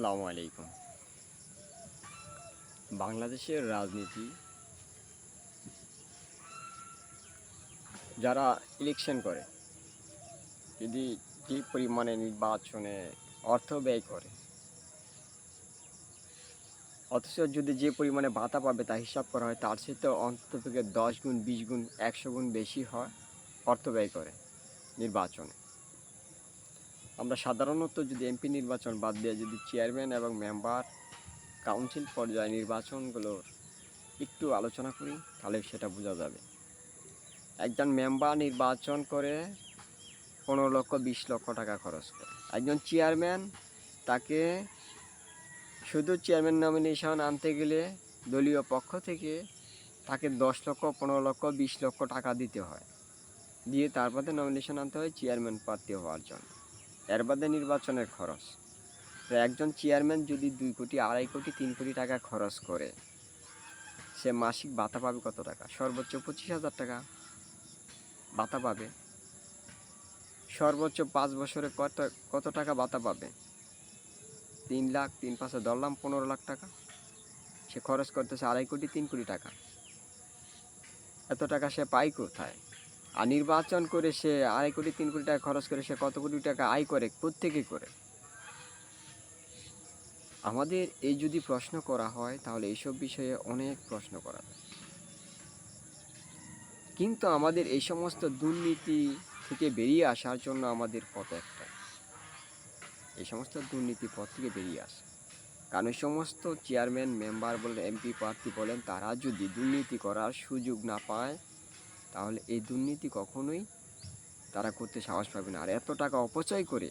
আসসালামু আলাইকুম। বাংলাদেশের রাজনীতি যারা ইলেকশন করে, যদি যে পরিমাণে নির্বাচনে অর্থ ব্যয় করে, অথচ যদি যে পরিমাণে ভাতা পাবে তা হিসাব করা হয়, তার সাথে অন্তত থেকে দশ গুণ, বিশ গুণ, একশো গুণ বেশি হয় অর্থ ব্যয় করে নির্বাচনে। আমরা সাধারণত যদি এমপি নির্বাচন বাদ দিয়ে যদি চেয়ারম্যান এবং মেম্বার কাউন্সিল পর্যায়ে নির্বাচনগুলোর একটু আলোচনা করি, তাহলে সেটা বোঝা যাবে। একজন মেম্বার নির্বাচন করে পনেরো লক্ষ, বিশ লক্ষ টাকা খরচ করে। একজন চেয়ারম্যান তাকে শুধু চেয়ারম্যান নমিনেশন আনতে গেলে দলীয় পক্ষ থেকে তাকে দশ লক্ষ, পনেরো লক্ষ, বিশ লক্ষ টাকা দিতে হয়। দিয়ে তারপরে নমিনেশন আনতে হয় চেয়ারম্যান প্রার্থী হওয়ার জন্য। এর বাদে নির্বাচনের খরচ। তো একজন চেয়ারম্যান যদি দুই কোটি, আড়াই কোটি, তিন কোটি টাকা খরচ করে, সে মাসিক ভাতা পাবে কত টাকা? সর্বোচ্চ পঁচিশ হাজার টাকা ভাতা পাবে। সর্বোচ্চ পাঁচ বছরে কত কত টাকা ভাতা পাবে? তিন লাখ, তিন পাঁচে ধরলাম পনেরো লাখ টাকা। সে খরচ করতেছে আড়াই কোটি, তিন কোটি টাকা। এত টাকা সে পায় কোথায়? আর নির্বাচন করে সে আড়াই কোটি, তিন কোটি টাকা খরচ করে সে কত কোটি টাকা আয় করে, প্রত্যেকে করে। আমাদের এই যদি প্রশ্ন করা হয়, তাহলে এইসব বিষয়ে অনেক প্রশ্ন করা যায়। কিন্তু আমাদের এই সমস্ত দুর্নীতি থেকে বেরিয়ে আসার জন্য আমাদের পথ একটা। এই সমস্ত দুর্নীতি পথ থেকে বেরিয়ে আসে। কারণ এই সমস্ত চেয়ারম্যান, মেম্বার বলেন, এমপি প্রার্থী বলেন, তারা যদি দুর্নীতি করার সুযোগ না পায় তাহলে এই দুর্নীতি কখনোই তারা করতে সাহস পাবে না। আর এত টাকা অপচয় করে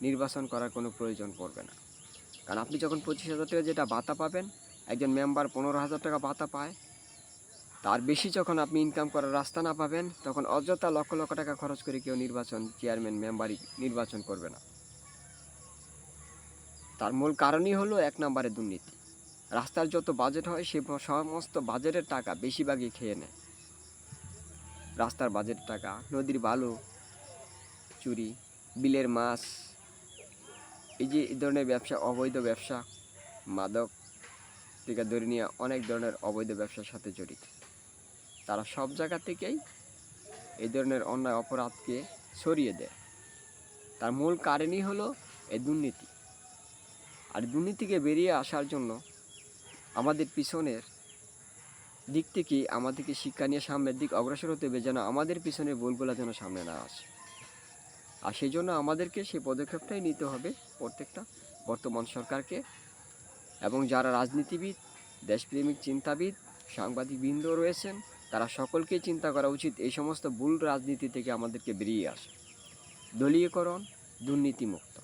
নির্বাচন করার কোনো প্রয়োজন পড়বে না। কারণ আপনি যখন পঁচিশ হাজার টাকা যেটা ভাতা পাবেন, একজন মেম্বার পনেরো হাজার টাকা ভাতা পায়, তার বেশি যখন আপনি ইনকাম করার রাস্তা না পাবেন, তখন অযথা লক্ষ লক্ষ টাকা খরচ করে কেউ নির্বাচন চেয়ারম্যান মেম্বারই নির্বাচন করবে না। তার মূল কারণই হলো এক নম্বরে দুর্নীতি। রাস্তার যত বাজেট হয়, সে সমস্ত বাজেটের টাকা বেশিরভাগই খেয়ে নেয়। রাস্তার বাজেট টাকা, নদীর বালু, চুরি, বিলের মাছ, এই যে এই ধরনের ব্যবসা, অবৈধ ব্যবসা, মাদক থেকে ধরে নিয়ে অনেক ধরনের অবৈধ ব্যবসার সাথে জড়িত। তারা সব জায়গা থেকেই এই ধরনের অন্যায় অপরাধকে সরিয়ে দেয়। তার মূল কারণই হলো এই দুর্নীতি। আর দুর্নীতিকে বেরিয়ে আসার জন্য আমাদের পিছনের দিক থেকে আমাদেরকে শিক্ষা নিয়ে সামনের দিক অগ্রসর হতে হবে, যেন আমাদের পিছনে ভুলগুলো যেন সামনে না আসে। আর সেই জন্য আমাদেরকে সেই পদক্ষেপটাই নিতে হবে প্রত্যেকটা বর্তমান সরকারকে। এবং যারা রাজনীতিবিদ, দেশপ্রেমিক, চিন্তাবিদ সাংবাদিক সাংবাদিকবৃন্দ রয়েছেন, তারা সকলকেই চিন্তা করা উচিত এই সমস্ত ভুল রাজনীতি থেকে আমাদেরকে বেরিয়ে আসে। দলীয়করণ, দুর্নীতিমুক্ত।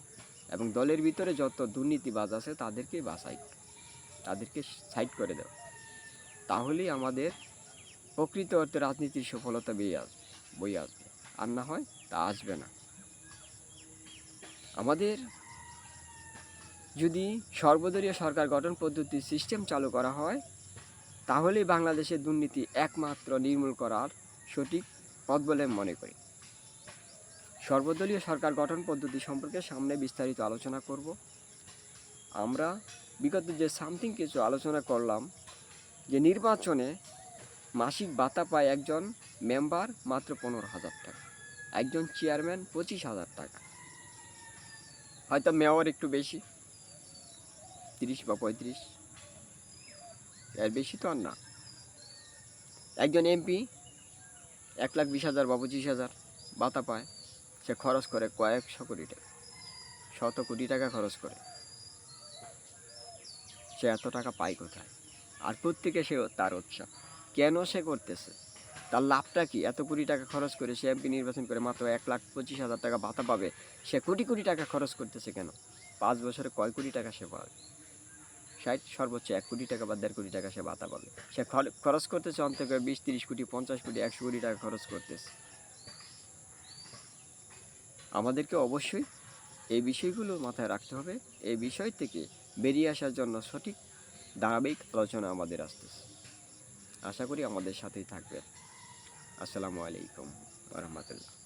এবং দলের ভিতরে যত দুর্নীতিবাজ আছে তাদেরকে করে তাদেরকে সাইড করে দেওয়া। তাহলেই আমাদের প্রকৃত অর্থে রাজনীতির সফলতা বেরিয়ে আসবে বই আসবে। আর না হয় তা আসবে না। আমাদের যদি সর্বদলীয় সরকার গঠন পদ্ধতির সিস্টেম চালু করা হয়, তাহলেই বাংলাদেশের দুর্নীতি একমাত্র নির্মূল করার সঠিক পথ বলে মনে করি। সর্বদলীয় সরকার গঠন পদ্ধতি সম্পর্কে সামনে বিস্তারিত আলোচনা করব। আমরা বিগত যে সামথিং কিছু আলোচনা করলাম যে নির্বাচনে মাসিক ভাতা পায় একজন মেম্বার মাত্র পনেরো হাজার টাকা, একজন চেয়ারম্যান পঁচিশ হাজার টাকা। হয়তো মেয়র একটু বেশি, তিরিশ বা পঁয়ত্রিশ, এর বেশি তো আর না। একজন এমপি এক লাখ বিশ হাজার বা পঁচিশ হাজার ভাতা পায়, সে খরচ করে কয়েকশো কোটি টাকা, শত কোটি টাকা খরচ করে। সে এত টাকা পায় কোথায়? আর প্রত্যেকে সে তার উৎসাহ কেন সে করতেছে? তার লাভটা কি? এত কোটি টাকা খরচ করে সে এমপি নির্বাচন করে মাত্র এক লাখ পঁচিশ হাজার টাকা ভাতা পাবে, সে কোটি কোটি টাকা খরচ করতেছে কেন? পাঁচ বছরে কয় কোটি টাকা সে পাবে? ষাট, সর্বোচ্চ এক কোটি টাকা বা দেড় কোটি টাকা সে ভাতা পাবে। সে খর- খরচ করতেছে অন্তত বিশ, তিরিশ কোটি, পঞ্চাশ কোটি, একশো কোটি টাকা খরচ করতেছে। আমাদেরকে অবশ্যই এই বিষয়গুলো মাথায় রাখতে হবে। এই বিষয় থেকে বেরিয়ে আসার জন্য সঠিক ধারাবাহিক আলোচনা আমাদের আসতেছে। আশা করি আমাদের সাথেই থাকবেন। আসসালামু আলাইকুম রহমতুল্লাহ।